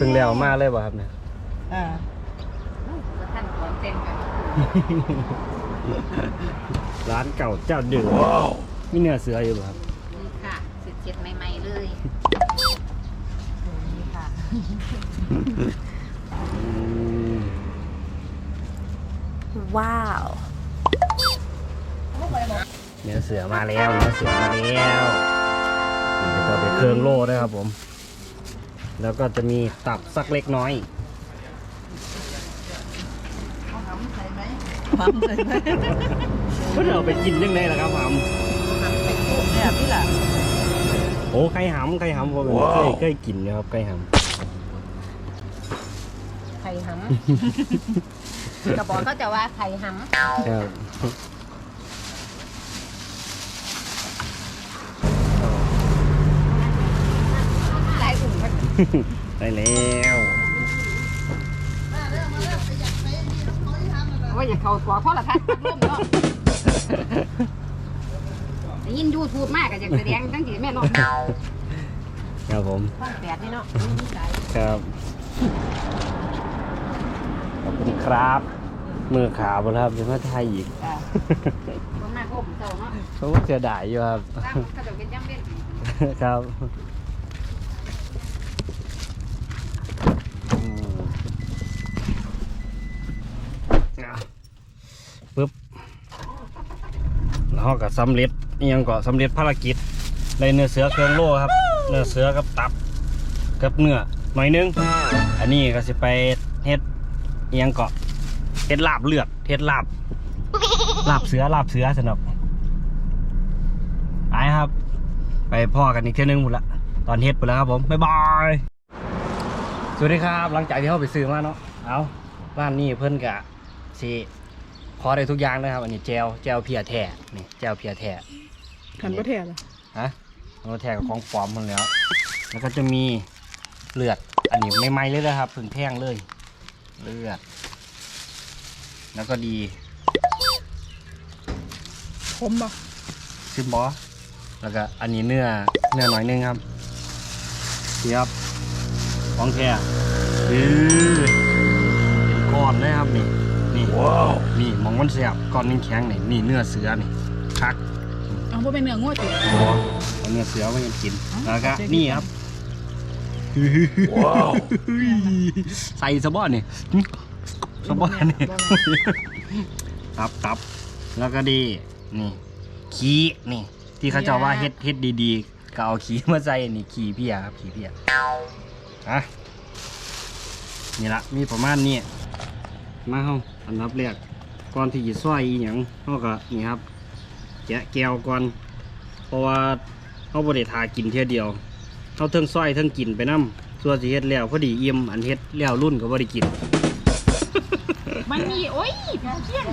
เพิ่งแล้วเพิ่งแล้วมาเลยบ่ครับเนี่ยอ่าท่านของเต็มกันร้านเก่าเจ้าเดือมีเนื้อเสืออยู่บ่ครับนี่ค่ะสิเจ็ดใหม่ๆเลยนี่ค่ะอืมว้าวเนื้อเสือมาแล้วเนื้อเสือมาแล้วนี่ก็จะเป็นเครื่องโล่ด้วยครับผม แล้วก็จะมีตับสักเล็กน้อยความใส่ไหมก็เอาไปกินยังไงล่ะครับหำเนี่ยพี่ล่ะโอ้ไข่หำไข่หำผมเคยเคยกินนะครับไข่หไข่หำกระบอกเขาจะว่าไข่หำ ได้แล้วว่าอย่าเขาตัวโทรทัศน์พัดลมเนาะได้ยินยูทูบมากก็อยากแสดงทั้งที่แม่เนาะครับผมห้องแปดนี่เนาะนี่ใจครับขอบคุณครับ มือขาวครับจะมาไทยอีกคนมากโอ้ผมเจ้าเนาะเขาก็เสียดายอยู่ครับตามเขาจะเป็นย่ำเป็นครับอืมอะปึ๊บแล้ว เราก็สำเร็จอิหยังก็สำเร็จภารกิจในเนื้อเสือเครื่องโล่ครับ เนื้อเสือกับตับกับเนื้อหน่อยนึง อันนี้ก็สิไปเฮ็ดอิหยังก็เฮ็ดลาบเลือดเฮ็ดลาบลาบเสือลาบเสือสนับไปครับ ไปพ่อกันอีกเที่ยนึงหมดละตอนเฮ็ดไปแล้วครับผมบ๊ายบายสวัสดีครับ หลังจากที่เขาไปซื้อมาเนาะเอาร้านนี้เพิ่อนกะสิ ขอได้ทุกอย่างเลยครับ อันนี้แจวแจวเพียแท้นี่แจวเพียแท้ขันประเทศเหรอฮะเอาแท้กับของปลอมมันแล้ว แล้วก็จะมีเลือด อันนี้ไม่ไหม้เลยนะครับเพิ่งแท่งเลย เลือด แล้วก็ดีคมป่ะซิมบอสแล้วก็อันนี้เนื้อเนื้อหน่อยนึงครับเทียบของแท้อือเป็นก้อนเลยครับนี่ นี่นี่มองมันเสียบก้อนนึงแข็งนี่นี่เนื้อเสือนี่คักเอาพวกเป็นเนื้องวดจิโอ้เอาเนื้อเสือมายังกินแล้วก็นี่ครับใส่สะบ้อนนี่สะบ้อนนี่ครับครับแล้วก็ดีนี่ขี้นี่ ที่เขาเจะว่าเฮ็ดเฮ็ดดีๆก็เอาขี้มาใส่นี่ขี้เพียครับขี้เพียอะนี่ละมีประมาณนี้ มาเฮาอันดับแรกก่อนที่จะซอยอีหยังเฮาก็นี่ครับแกะแก้วก่อนเพราะว่าเฮาบ่ได้ทากินเที่ยเดียวเฮาเทิงซอยเทิงกินไปนํส่วนสิเฮ็ดแล้วพอดีอิ่มอันเฮ็ดแล้วรุ่นก็บ่ได้กิน มันมีโอ้ยเที่ยง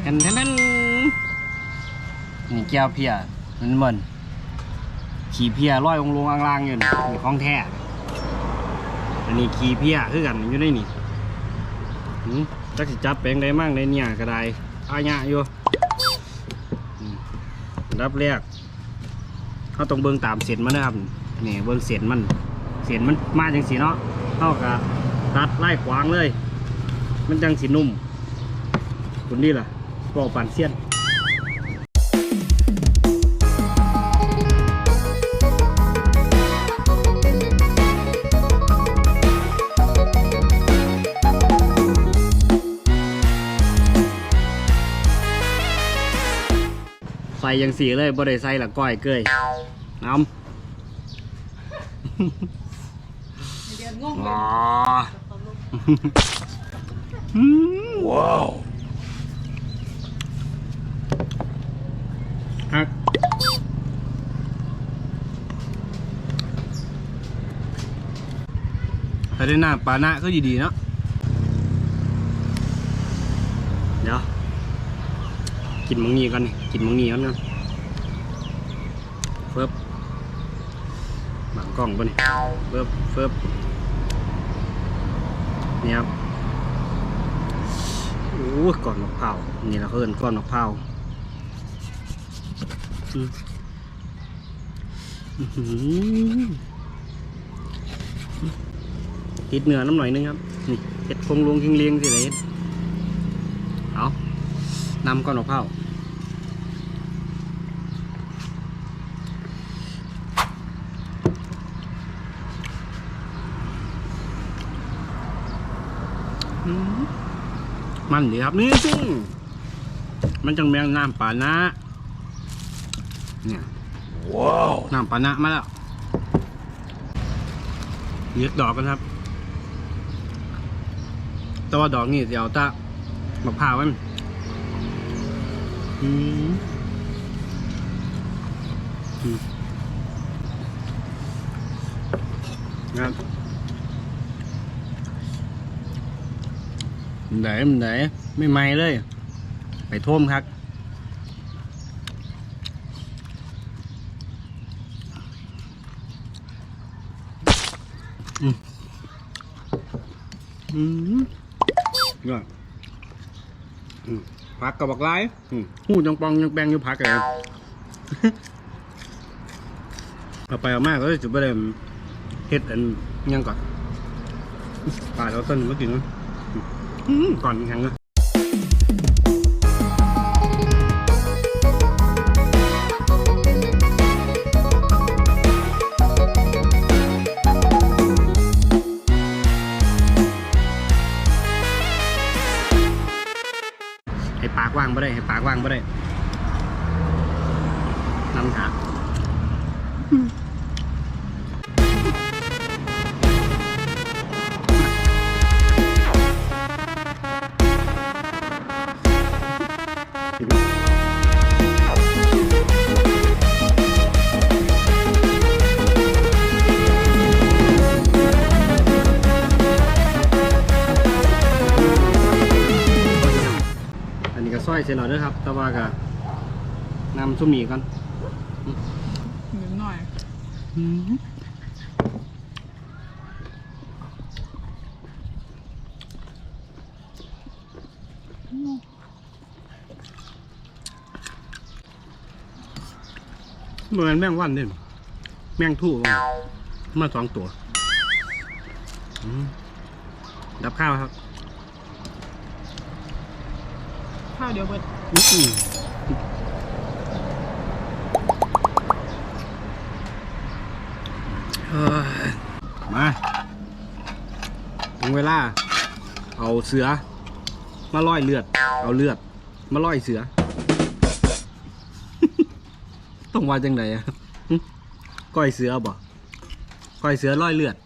แทนแทนแทนนี่แก้วเพียมันเหมือนขี่เพียร้อยองลงๆล่างๆอยู่นี่นี่ของแท้อันนี้ขี่เพียคือกันอยู่ในนี่ หืมจักสิจับแปลงได้มั่งในเนี่ยก็ได้อาญะอยู่รับแรกเขาต้องเบิ้งตามเส้นมันนะครับนี่เบิ้งเส้นมันเส้นมันมาจังสีเนาะเท่ากับตัดไล่ขวางเลย มันจังสีนุ่มคุณนี่ล่ะบอกปั่นเสียน ยังสีเลยบ่ได้ใส่ละก้อยเกยน้เดือนงงำอ๋ออืมว้าวฮักไปได้หน้าปลาหน้าก็ดีๆเนาะเดี๋ยว กินมังนีก่อนนี่กินมังนีก่อนนะเฟิบหลังกล้องปะนี่เฟิบเฟิบนี่ครับโอ้ก้อนมะพร้าวนี่เราเอิ้นก้อนมะพร้าวอืออือติดเนื้อน้ำหน่อยนึงครับนี่เห็ดคงลวงคิงเลียงสิเลยเอานำก้อนมะพร้าวอืม มันดีครับนี่มันจังแมงน้ำป่านะเนี่ยว้าวน้ำป่านะมาแล้วเลือกดอกกันครับ แต่ว่าดอกนี่เดี๋ยวตะมะพร้าวมันอืมอืมครับมัน ไหนมันไหนไม่ไหมเลย ไปท่วมครับอืมอืมยอดผักกับบักไล่หูจังปองยังแปงอยู่ผักเลยเอาไปเอามากก็จะไปเลยเฮ็ดอันยังก่อนปลาเราต้นมากินนะอืม ก่อนยังนะให้ปากว่างไม่ได้ให้ปากว่างไม่ได้ เสร็จแล้วเด้วยครับ แต่ว่าก็นำซุ่มหมี่ก่อนนิดหน่อยเหมือนแมงวันเด่นแมงทู่มาสองตัวอืมดับข้าวครับ ข้าวเดี๋ยวเบิดอื้อเฮ้ยมาถึงเวลา เอาเสือ มาล่อยเลือด เอาเลือด มาล่อยเสือ ต้องว่าจังไดอะหึก้อยเสือบ่ก้อยเสือล่อยเลือด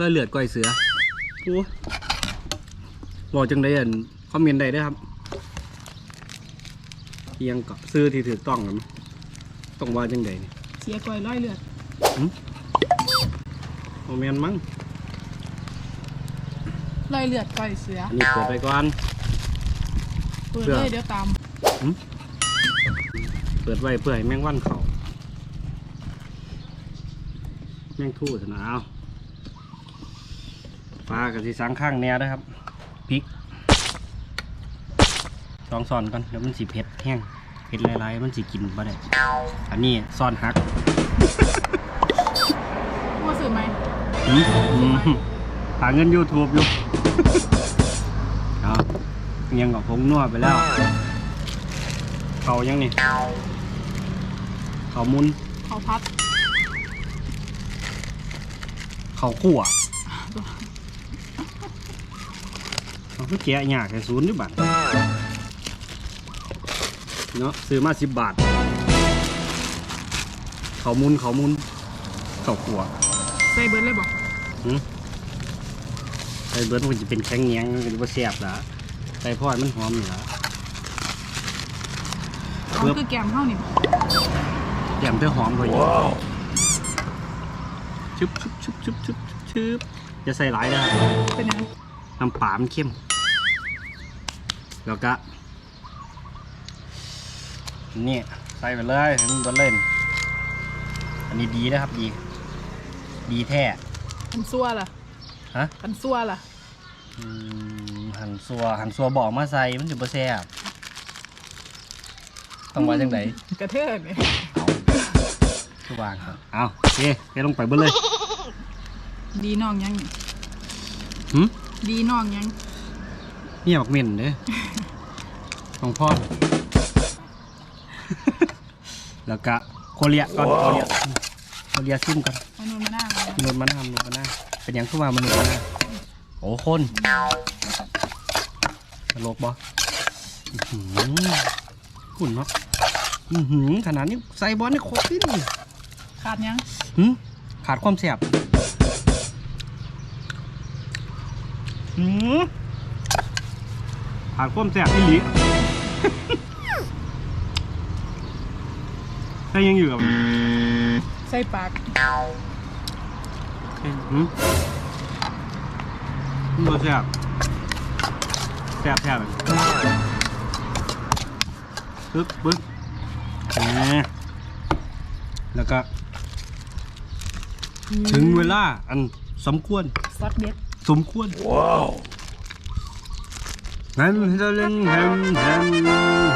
ล่อยเลือดก้อยเสือโอ้บอกจังไดอันคอมเมนต์ได้เด้อครับ เอียงกับซื้อที่ถูกต้องกันต้องว่าจังใดนี่เสียก่อยร้อยเลือดโมเมนมั้งร้อยเลือดก่อยเสืออันนี้เปิดไปก่อน เปิดเสือเลยเดี๋ยวตาม เปิดไว้เพื่อให้แมงวันเขาแมงทู่สนะเอาปลากับสีสังข้างแนวนะครับพริกลองซ่อนก่อนเดี๋ยวมันสีเผ็ดแห้งเผ็ดหลายๆมันสีกินบ่ได้ อันนี้ซ่อนหักว่าสื่อไหมหืมหืมหาเงิน YouTube อยู่เอายังกับพงนัวไปแล้ว เขายังนี่ เขามุน เขาพัด เขาขั่วเขาก็แกะยากแค่ศูนย์ด้วยบัตร เนาะซื้อมาสิบบาท เขามุนเขามุนเขาขั่วใส่เบิดเลยบอกใส่เบิร์ดมันจะเป็นแข็งแยงมันจะบ่แซ่บละใส่พอดมันหอมอยู่ละอ๋อเบิด คือแกมเท่านี่แก้มเธอหอมกว่าอยู่ชุบชุบชุบชุบชุบชุบชุบจะใส่หลายนะเป็นยังไงน้ำปลามันเข้ม แล้วก็ นี่ใส่ไปเลยให้มันบนเล่น อันนี้ดีนะครับดี ดีแท้คันซัวล่ะฮะคันซัวล่ะอืมหันซัวหันซัวบอกมาใส่มันจะบ่แซ่บต้องว่าจังไดกระเทิดเนี่ยคือวางครับเอาโอเคไปลงไปเบนเลยดีน้องยังนี่หืมดีน้องยังเนี่ยบักเหม็นเด้อของพ่อ แล้วก็โคเรียก่อนโคเรียโคเรียซิมก่อนมนุษย์มาหน้าเลยมนุษย์มันทำมนุษย์มันน่าเป็นหยังคือว่ามนุษย์มันน่าโอ้คนตลกบ่อื้อหือหุ่นเนาะอื้อหือขนาดนี้ใส่บอลนี่ครบดินี่ขาดยังหืมขาดความแสบหืมขาดความแสบอีหลี ใช่ยังอยู่กับใส่ปากหืมมันบ่แสบแสบแสบเลยปึ๊บปึ๊บแหมแล้วก็ ถึงเวลาอันสมควรซอสเด็ดสมควร ว้าวฮันฮัน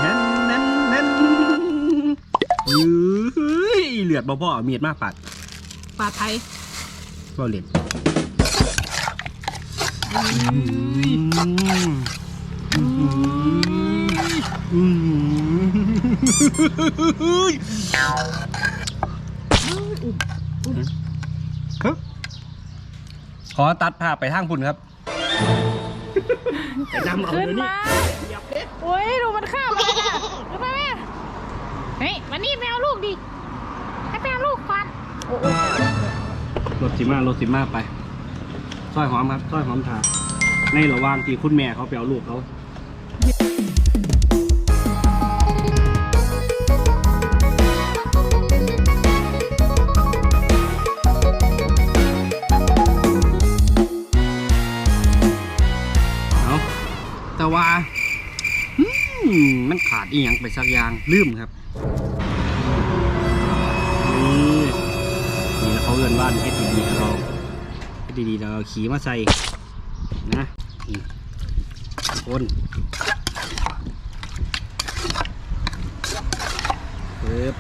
ฮั เฮ้ยเหลือดบ่พ่อเอามีดมาปัดปลาไทยก็เหลือดอุ้ยอืมขอตัดภาพไปทางพุ่นครับไปนำเอาขึ้นเดี๋ยวนี้มาโอ้ยดูมันข้ามมาเนี่ยขึ้นมาแม่ เฮ้ยวันนี้แมวลูกดิให้แมวลูกฟันโอ้โหรถสิมา รถสิมาไปซอยหอมครับซอยหอมทาในระหว่างที่คุณแม่เขาไปเอาลูกเขาเอาแต่ว่าอืมมันขาดอีหยังไปสักอย่างลืมครับ เขาเอื้อนว่านเฮ็ดดีๆแล้วเราเฮ็ดดีๆเราขี่มาใส่นะคนเปิบ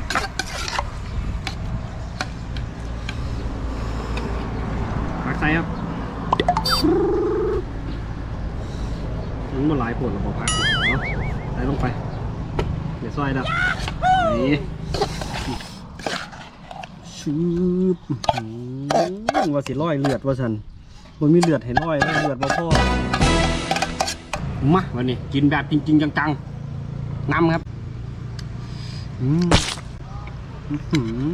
ปักใส่ครับมันมาหลายผลเราบอกพักเนาะใส่ลงไป เดี๋ยวซอยดับนี่ชืบอื้อหือ ว่าสิร้อยเลือดว่าสันมันมีเลือดให้ร้อยแล้วเลือดบ่พอมาวันนี้กินแบบจริง ๆ จังๆน้ำครับอืมอื้อหือ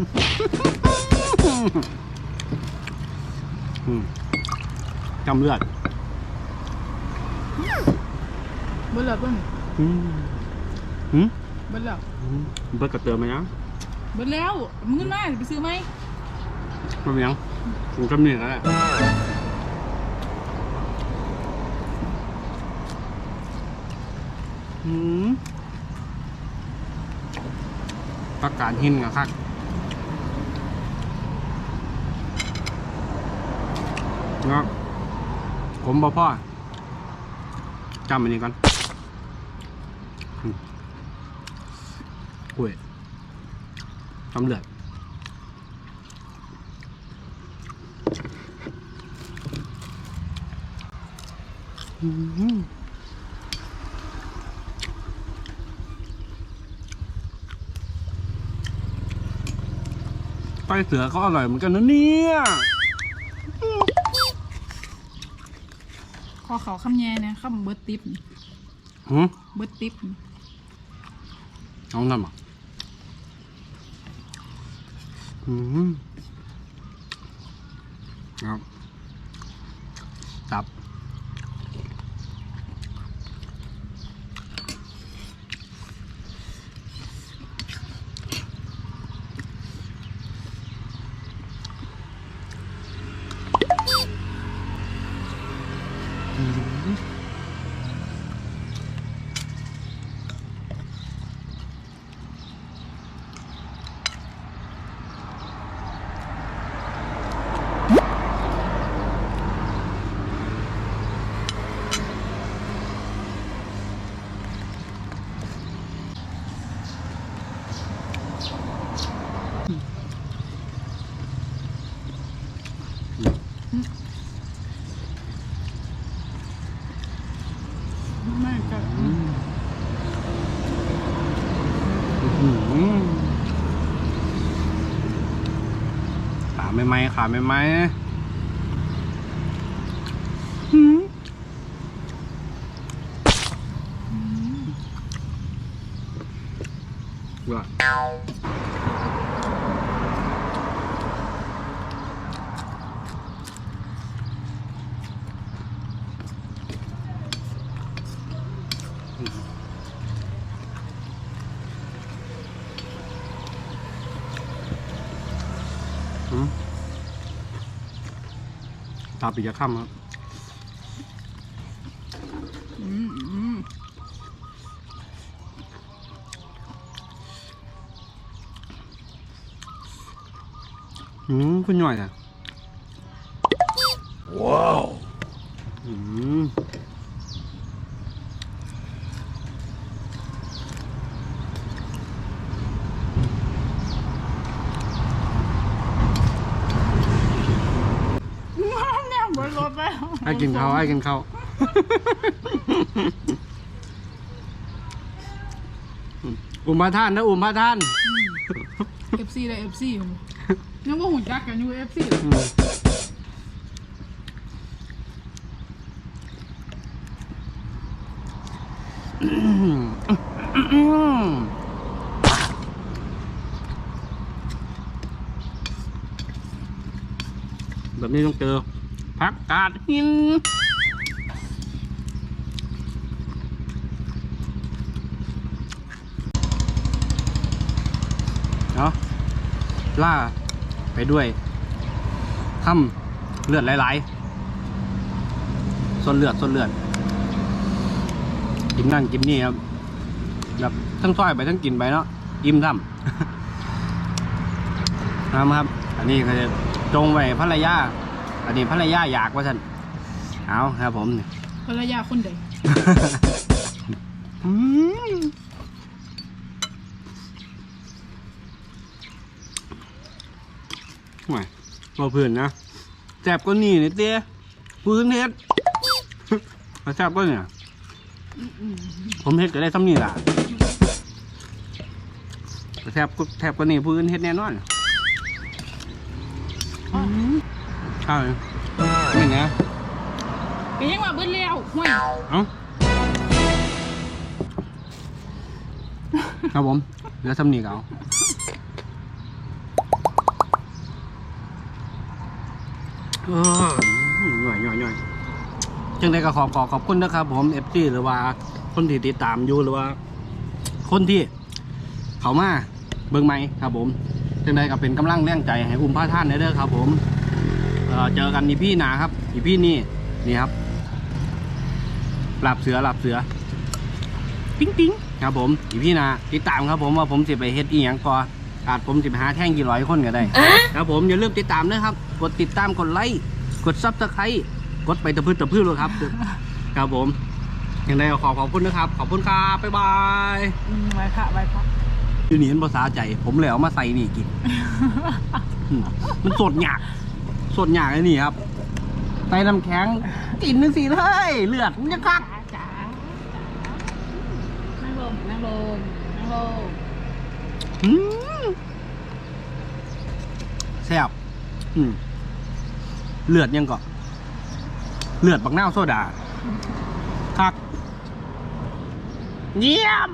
อืมจำเลือดเบิ้ลแล้วเบิ้ลอืมอืมเบิ้ลแล้วอืมเบิดกระเตือไหมนะเบิ้ลแล้วมึงขึ้นมาไปซื้อไหมมันเป็นยัง ผมจำเนียงแล้วแหละอืมประกาศหินกับคักเนาะผมบ่พ่อจำอันนี้ก่อนอืมอุ้ยจำเลือด ไปเสือก็อร่อยเหมือนกันนะเนี่ยขอเขาคำแย่นะคำเบิร์ดติ๊บนี่หืมเบิร์ดติ๊บนี่น้องทำอะอืมครับตับ อ อืม ขาไม่ไหมอืมว่าอืมตาปิยะค่ำครับอืมอืมอืมคุณหน่อยอะว้าว อืม เนี่ยบนร ถแล้วไอ้กินข้าวไอ้กินข้าวอุมพระท่านนะอุมพระท่านเอฟซีเลยเอฟซียังว่าหุ่นจักกันอยู่เอฟซีอืมอืมแบบนี้ต้องเจอ พักกาดหินเนาะล่าไปด้วยทำเลือดไหลๆส่วนเลือดส่วนเลือดกินนั่นกินนี่ครับแบบทั้งซอยไปทั้งกินไปเนาะอิ่มซ้ำนะครับ อันนี้ก็จะจงไว้ภรรยา อันนี้ภรรยาอยากว่าท่านเอาครับผม ภรรยาคนใดอืมห่วยเราเพื่อนนะแสบก็นี่นี่เตี้ยพื้นเฮ็ดมาแสบก็เนี่ย ผมเฮ็ดก็ได้ซ้ำนี่ล่ะแต่แทบก็แทบก็นี่พื้นเฮ็ดแน่นอน ใช่ไม่นะก็ยังว่าเบิ้ลแล้วห่วยเอ้าครับผมเหลือซ้ำนี่ก็เอาเออหน่อยหน่อยหน่อยจังได้ก็ขอขอขอบคุณนะครับ ผมเอฟซีหรือว่าคนที่ติดตามอยู่หรือว่า คนที่ เขามาเบิ่งไหมครับผมจังใดก็เป็นกำลังแรงใจให้อุ้มพระท่านเด้อครับ ผม เอ่อเจอกันอีพี่หนาครับอีพี่นี่นี่ครับหลับเสือหลับเสือ ปิ๊งปิ๊งครับผมอีพี่หนาติดตามครับผมว่าผมสิไปเฮ็ดอีหยังก่ออาจผมสิไปหาแท่งกี่ร้อยคนก็ได้ ครับผมอย่าลืมติดตามนะครับ กดติดตามกดไลค์กดซับสไครต์กดไปตะพื้นตะพื้นเลยครับ ครับผมยังไงก็ขอขอบคุณนะครับ ขอบคุณครับบ๊ายบายอืมไว้พระไว้พระอยู่นี่มันภาษาใจ ผมเลยเอามาใส่นี่กินอืมมันสดหยาก สดหยากเลยนี่ครับใส่น้ำแข็งกินนึงสิเลยเลือดมันจะคักจ๋าจ๋านั่งลงนั่งลงนั่งลงอืมแซ่บอืมเลือดยังก่อนเลือดบักนาวโซดาคักเยี่ยม